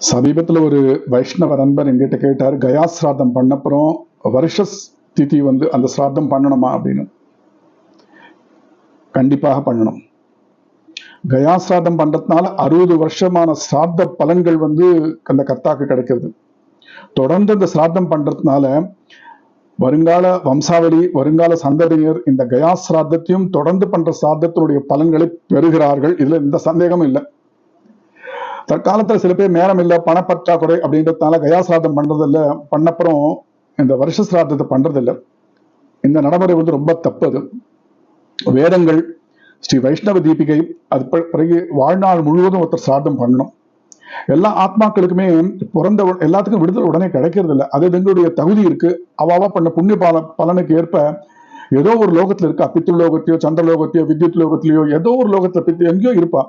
சமீபத்தில் ஒரு வைஷ்ணவ நண்பர் என்கிட்ட கேட்டார் கயா சிராதம் பண்ணப்புறம் வருஷ திதி வந்து அந்த சிராதம் பண்ணணுமா? அப்படின்னு. கண்டிப்பாக பண்ணணும். கயா சிராதம் பண்றதுனால அறுபது வருஷமான சிராத்த பலன்கள் வந்து அந்த கர்த்தாக்கு கிடைக்கிறது. தொடர்ந்து அந்த சிராத்தம் பண்றதுனால வருங்கால வம்சாவளி வருங்கால சந்ததியினர் இந்த கயா சிராத்தத்தையும் தொடர்ந்து பண்ற சிராத்தத்தினுடைய பலன்களை பெறுகிறார்கள். இதுல எந்த சந்தேகமும் இல்லை. தற்காலத்துல சில பேர் நேரம் இல்லை பணப்பற்றாக்குறை அப்படின்றதுனால கயா சிராதம் பண்றதில்ல. பண்ணப்புறம் இந்த வருஷ சிராதத்தை பண்றதில்ல. இந்த நடைமுறை வந்து ரொம்ப தப்பது வேதங்கள் ஸ்ரீ வைஷ்ணவ தீபிகை அது பிறகு வாழ்நாள் முழுவதும் ஒருத்தர் சிராதம் பண்ணணும். எல்லா ஆத்மாக்களுக்குமே பிறந்த எல்லாத்துக்கும் விடுதலை உடனே கிடைக்கிறது இல்லை அது எங்களுடைய தகுதி இருக்கு. அவாவா பண்ண புண்ணிய பல பலனுக்கு ஏற்ப ஏதோ ஒரு லோகத்துல இருக்கா. பித்ரு லோகத்தையோ சந்திர லோகத்தையோ வித்யுத் லோகத்திலேயோ ஏதோ ஒரு லோகத்துல பித்து எங்கேயோ இருப்பா.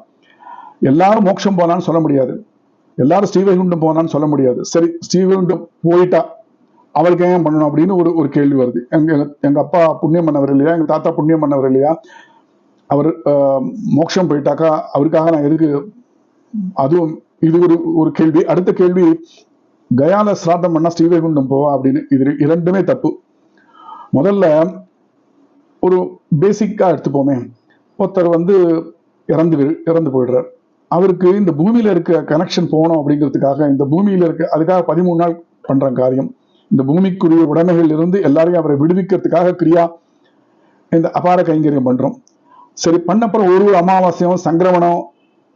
எல்லாரும் மோட்சம் போனான்னு சொல்ல முடியாது. எல்லாரும் ஸ்ரீவைகுண்டம் போனான்னு சொல்ல முடியாது. சரி ஸ்ரீவைகுண்டம் போயிட்டா அவளுக்கு ஏன் பண்ணணும் அப்படின்னு ஒரு ஒரு கேள்வி வருது. எங்க எங்க அப்பா புண்ணியம் பண்ணவர் இல்லையா? எங்க தாத்தா புண்ணியம் பண்ணவர் இல்லையா? அவர் ஆஹ், மோட்சம் போயிட்டாக்கா அவருக்காக நான் எதுக்கு அதுவும் இது ஒரு ஒரு கேள்வி. அடுத்த கேள்வி கயால சிராதம் பண்ணா ஸ்ரீவைகுண்டம் போவா அப்படின்னு. இது இரண்டுமே தப்பு. முதல்ல ஒரு பேசிக்கா எடுத்துப்போமே. ஒருத்தர் வந்து இறந்து இறந்து போயிடுறார். அவருக்கு இந்த பூமியில இருக்க கனெக்ஷன் போகணும் அப்படிங்கிறதுக்காக இந்த பூமியில இருக்க அதுக்காக பதிமூணு நாள் பண்ற காரியம். இந்த பூமிக்குரிய உடைமைகள் இருந்து எல்லாரையும் அவரை விடுவிக்கிறதுக்காக கிரியா இந்த அபார கைங்கரியம் பண்றோம். சரி பண்ணப்புறம் ஒரு ஒரு அமாவாசையும் சங்கிரமணம்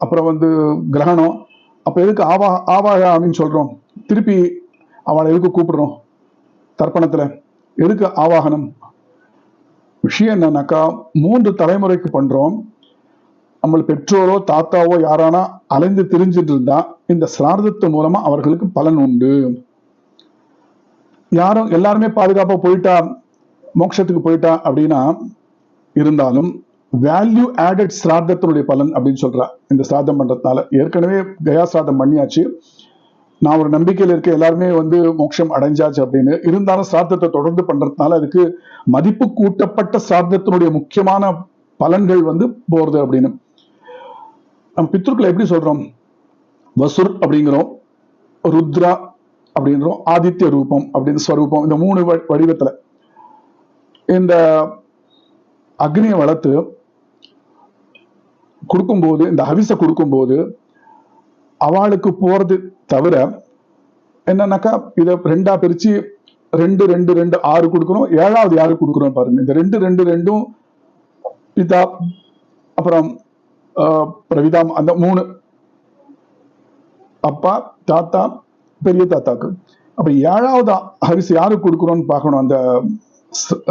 அப்புறம் வந்து கிரகணம் அப்ப எதுக்கு ஆவா ஆவாயாமின்னு சொல்றோம். திருப்பி அவளை எதுக்கு கூப்பிடுறோம்? தர்ப்பணத்துல. எதுக்கு ஆவாகனம்? விஷயம் என்னன்னாக்கா மூன்று தலைமுறைக்கு பண்றோம். நம்ம பெற்றோரோ தாத்தாவோ யாரானா அலைந்து திரிஞ்சிட்டு இருந்தா இந்த சிரார்த்தத்து மூலமா அவர்களுக்கு பலன் உண்டு. யாரும் எல்லாருமே பாதுகாப்பா போயிட்டா மோட்சத்துக்கு போயிட்டா அப்படின்னா இருந்தாலும் வேல்யூ ஆடட் சிரார்த்தத்தினுடைய பலன் அப்படின்னு சொல்றா. இந்த சிராத்தம் பண்றதுனால ஏற்கனவே கயா சிராத்தம் பண்ணியாச்சு. நான் ஒரு நம்பிக்கையில் இருக்க எல்லாருமே வந்து மோட்சம் அடைஞ்சாச்சு அப்படின்னு. இருந்தாலும் சிரார்த்தத்தை தொடர்ந்து பண்றதுனால அதுக்கு மதிப்பு கூட்டப்பட்ட சிரார்த்தத்தினுடைய முக்கியமான பலன்கள் வந்து போறது அப்படின்னு. நம்ம பித்ருக்களை எப்படி சொல்றோம்? வசுர் அப்படிங்கிறோம் ருத்ரா அப்படின்றோம் ஆதித்ய ரூபம் அப்படின்னு ஸ்வரூபம். இந்த மூணு வடிவத்துல இந்த அக்னியை வளர்த்து கொடுக்கும்போது இந்த ஹவிச கொடுக்கும்போது அவளுக்கு போறது தவிர என்னன்னாக்கா இதை ரெண்டா பிரிச்சு ரெண்டு ரெண்டு ரெண்டு ஆறு கொடுக்குறோம். ஏழாவது யாரு கொடுக்குறோம் பாருங்க. இந்த ரெண்டு ரெண்டு ரெண்டும் பிதா அப்புறம் பிரவிதா பிரவிதாம் அந்த மூணு. அப்பா தாத்தா பெரிய தாத்தாக்கு. அப்ப ஏழாவது அரிசி யாருக்கு கொடுக்குறோம்னு பார்க்கணும் அந்த ஸ்-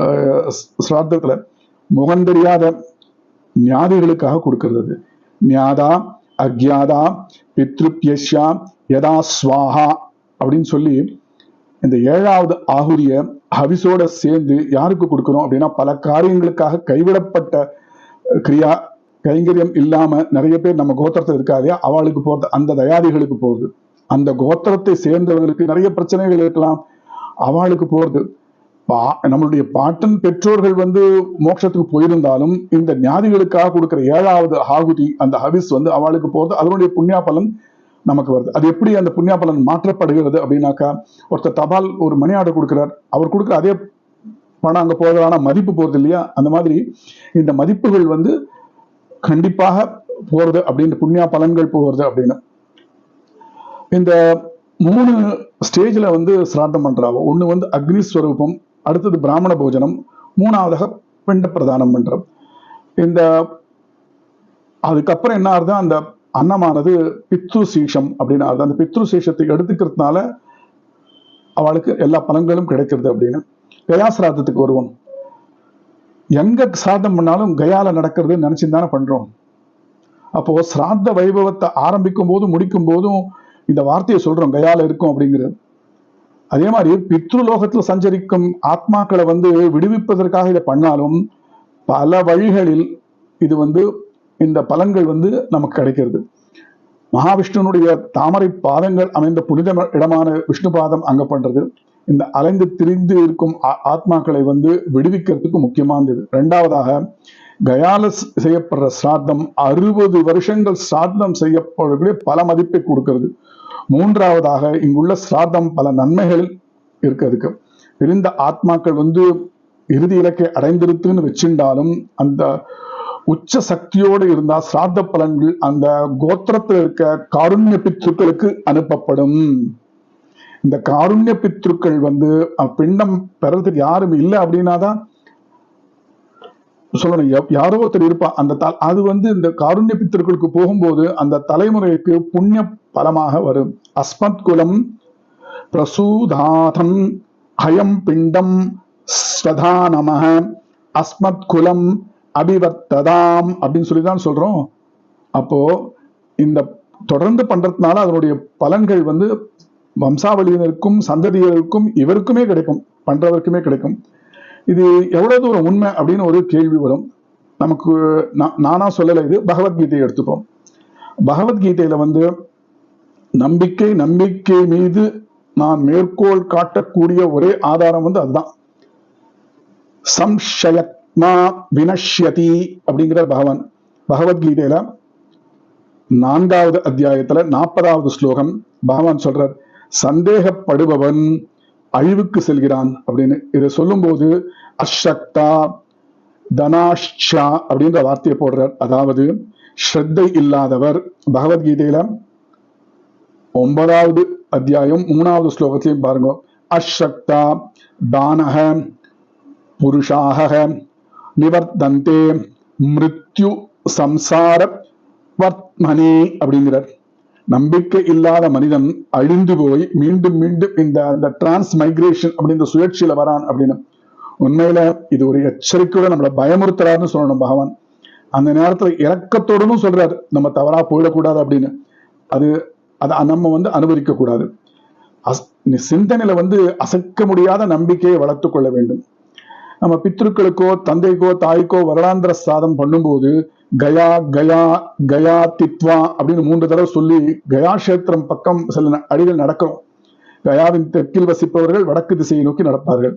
சிராத்தத்துல முகம் தெரியாத ஞாதிகளுக்காக கொடுக்கிறது. ஞாதா அக்யாதா பித்ருப்யஷ்யா யதா ஸ்வாஹா அப்படின்னு சொல்லி இந்த ஏழாவது ஆகுரிய ஹவிசோட சேர்ந்து யாருக்கு கொடுக்கிறோம் அப்படின்னா பல காரியங்களுக்காக கைவிடப்பட்ட கிரியா கைங்கரியம் இல்லாம நிறைய பேர் நம்ம கோத்திரத்தில் இருக்காதே. அவளுக்கு போறது அந்த தயாதிகளுக்கு போகுது அந்த கோத்திரத்தை சேர்ந்தவர்களுக்கு நிறைய பிரச்சனைகள் இருக்கலாம். அவளுக்கு போறது. பா நம்மளுடைய பாட்டன் பெற்றோர்கள் வந்து மோட்சத்துக்கு போயிருந்தாலும் இந்த ஞாதிகளுக்காக கொடுக்கிற ஏழாவது ஆகுதி அந்த ஹவிஸ் வந்து அவளுக்கு போறது. அதனுடைய புண்ணியா பலன் நமக்கு வருது. அது எப்படி அந்த புண்ணியா பலன் மாற்றப்படுகிறது அப்படின்னாக்கா ஒருத்தர் தபால் ஒரு மணி ஆர்டர் கொடுக்குறார். அவர் கொடுக்குற அதே பணம் அங்க போகிறதான ஆனா மதிப்பு போகிறது இல்லையா? அந்த மாதிரி இந்த மதிப்புகள் வந்து கண்டிப்பாக போறது அப்படின்னு புண்ணியா பலன்கள் போகிறது அப்படின்னு. இந்த மூணு ஸ்டேஜ்ல வந்து சிராத்தம் பண்ணுறாங்க ஒண்ணு வந்து அக்னி ஸ்வரூபம் அடுத்தது பிராமண போஜனம் மூணாவதாக பிண்ட பிரதானம் பண்ணுறோம் இந்த அதுக்கப்புறம் என்ன ஆகுது அந்த அன்னமானது பித்ரு சீஷம் அப்படின்னு ஆகுது. அந்த பித்ரு சீஷத்தை எடுத்துக்கிறதுனால அவளுக்கு எல்லா பலன்களும் கிடைக்கிறது அப்படின்னு. கயாசிராதத்துக்கு வருவோம். எங்க சிராதம் பண்ணாலும் கயால நடக்கிறது நினைச்சுதானே பண்றோம். அப்போ சிராத்த வைபவத்தை ஆரம்பிக்கும் போதும் முடிக்கும் போதும் இந்த வார்த்தையை சொல்றோம் கயால இருக்கும் அப்படிங்கிறது. அதே மாதிரி பித்ருலோகத்தில் சஞ்சரிக்கும் ஆத்மாக்களை வந்து விடுவிப்பதற்காக இதை பண்ணாலும் பல வழிகளில் இது வந்து இந்த பலன்கள் வந்து நமக்கு கிடைக்கிறது. மகாவிஷ்ணுனுடைய தாமரை பாதங்கள் அமைந்த புனித இடமான விஷ்ணு பாதம் அங்க பண்றது. இந்த அலைந்து திரிந்து இருக்கும் ஆத்மாக்களை வந்து விடுவிக்கிறதுக்கு முக்கியமானது ரெண்டாவதாக கயால செய்யப்படுற சிராத்தம் அறுபது வருஷங்கள் சிராத்தம் செய்யப்படக்கூடிய பல மதிப்பை கொடுக்கிறது. மூன்றாவதாக இங்குள்ள சிராத்தம் பல நன்மைகள் இருக்கு அதுக்கு ஆத்மாக்கள் வந்து இறுதி இலக்கை அடைந்திருக்குன்னு வச்சிருந்தாலும் அந்த உச்ச சக்தியோடு இருந்தா சிராத்த பலன்கள் அந்த கோத்திரத்தில் இருக்க காருண்ய பித்துக்களுக்கு அனுப்பப்படும். இந்த காருண்ய பித்ருக்கள் வந்து பிண்டம் பெறதுக்கு யாரும் இல்லை அப்படின்னா தான் சொல்லணும் யாரோ ஒருத்தர் இருப்பா அந்த த- அது வந்து இந்த காருண்ய பித்தர்களுக்கு போகும்போது அந்த தலைமுறைக்கு புண்ணிய பலமாக வரும். அஸ்மத் குலம் பிரசூதாதம் ஹயம் பிண்டம் ஸ்வதா நமக அஸ்மத் குலம் அபிவர்த்ததாம் அப்படின்னு சொல்லி தான் சொல்றோம். அப்போ இந்த தொடர்ந்து பண்றதுனால அதனுடைய பலன்கள் வந்து வம்சாவளியினருக்கும் சந்ததியினருக்கும் இவருக்குமே கிடைக்கும் பண்றவருக்குமே கிடைக்கும். இது எவ்வளவு தூரம் உண்மை அப்படின்னு ஒரு கேள்வி வரும். நமக்கு நா- நானா சொல்லலை இது பகவத்கீதையை எடுத்துப்போம். பகவத்கீதையில வந்து நம்பிக்கை நம்பிக்கை மீது நான் மேற்கோள் காட்டக்கூடிய ஒரே ஆதாரம் வந்து அதுதான். சம்ஷயத்மா வினஷ்யதி அப்படிங்கிற பகவான். பகவத்கீதையில நான்காவது அத்தியாயத்துல நாற்பதாவது ஸ்லோகம் பகவான் சொல்றார். சந்தேகப்படுபவன் அழிவுக்கு செல்கிறான் அப்படின்னு. இதை சொல்லும்போது அஷக்தா தனாஷா அப்படின்ற வார்த்தையை போடுறார். அதாவது ஸ்ரத்தை இல்லாதவர். பகவத்கீதையில ஒன்பதாவது அத்தியாயம் மூணாவது ஸ்லோகத்தையும் பாருங்க. அஷக்தா தானக புருஷாக நிவர்த்தந்தே மிருத்யு சம்சார வர்த்மனே அப்படிங்கிறார். நம்பிக்கை இல்லாத மனிதன் அழிந்து போய் மீண்டும் மீண்டும் இந்த அந்த டிரான்ஸ் மைக்ரேஷன் அப்படின்ற சுழற்சியில வரான் அப்படின்னு. உண்மையில இது ஒரு எச்சரிக்கையோட நம்மளை பயமுறுத்துறாருன்னு சொல்லணும் பகவான். அந்த நேரத்துல இறக்கத்தோடனும் சொல்றாரு நம்ம தவறா போயிடக்கூடாது அப்படின்னு. அது அதை நம்ம வந்து அனுமதிக்க கூடாது அஸ்- சிந்தனையில வந்து அசைக்க முடியாத நம்பிக்கையை வளர்த்து கொள்ள வேண்டும். நம்ம பித்ருக்களுக்கோ தந்தைக்கோ தாய்க்கோ வருடாந்திர சாதம் பண்ணும்போது கயா கயா கயா தித்வா அப்படின்னு மூன்று தடவை சொல்லி கயா கஷேத்திரம் பக்கம் சில ந- அடிகள் நடக்கிறோம். கயாவின் தெற்கில் வசிப்பவர்கள் வடக்கு திசையை நோக்கி நடப்பார்கள்.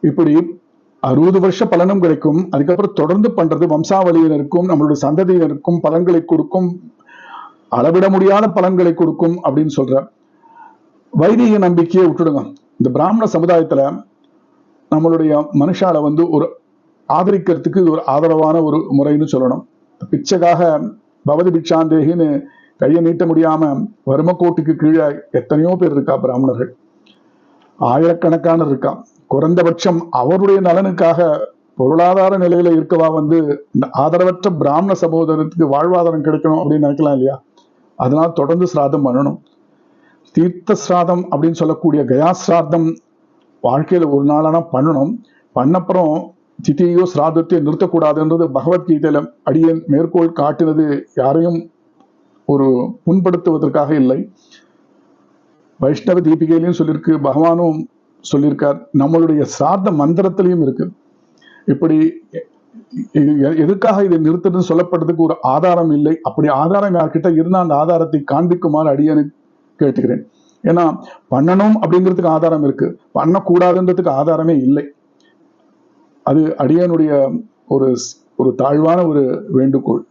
இப்படி அறுபது வருஷ பலனும் கிடைக்கும். அதுக்கப்புறம் தொடர்ந்து பண்றது வம்சாவளியினருக்கும் நம்மளுடைய சந்ததியினருக்கும் பலன்களை கொடுக்கும் அளவிட முடியாத பலன்களை கொடுக்கும் அப்படின்னு சொல்ற. வைதிக நம்பிக்கையை விட்டுடுங்க. இந்த பிராமண சமுதாயத்துல நம்மளுடைய மனுஷால வந்து ஒரு ஆதரிக்கிறதுக்கு இது ஒரு ஆதரவான ஒரு முறைன்னு சொல்லணும். பிச்சைக்காக பவதி பிக்ஷாந்தேகின்னு கையை நீட்ட முடியாம வறுமக்கோட்டுக்கு கீழே எத்தனையோ பேர் இருக்கா பிராமணர்கள்? ஆயிரக்கணக்கான இருக்கா? குறைந்தபட்சம் அவருடைய நலனுக்காக பொருளாதார நிலையில இருக்கவா வந்து இந்த ஆதரவற்ற பிராமண சகோதரத்துக்கு வாழ்வாதாரம் கிடைக்கணும் அப்படின்னு நினைக்கலாம் இல்லையா? அதனால தொடர்ந்து சிராதம் பண்ணணும். தீர்த்த சிராதம் அப்படின்னு சொல்லக்கூடிய கயா சிராதம் வாழ்க்கையில ஒரு நாளானா பண்ணணும். பண்ணப்புறம் திதியோ சிராதத்தையோ நிறுத்தக்கூடாதுன்றது பகவத்கீதையில அடியன் மேற்கோள் காட்டினது யாரையும் ஒரு புண்படுத்துவதற்காக இல்லை. வைஷ்ணவ தீபிகையிலையும் சொல்லியிருக்கு பகவானும் சொல்லியிருக்கார். நம்மளுடைய சிராத்த மந்திரத்திலையும் இருக்கு. இப்படி எ- எதுக்காக இதை நிறுத்துறதுன்னு சொல்லப்பட்டதுக்கு ஒரு ஆதாரம் இல்லை. அப்படி ஆதாரம் யார்கிட்ட இருந்தால் அந்த ஆதாரத்தை காண்பிக்குமாறு அடியனு கேட்டுக்கிறேன். ஏன்னா பண்ணணும் அப்படிங்கிறதுக்கு ஆதாரம் இருக்கு. பண்ணக்கூடாதுன்றதுக்கு ஆதாரமே இல்லை. அது அடியனுடைய ஒரு ஒரு தாழ்வான ஒரு வேண்டுகோள்.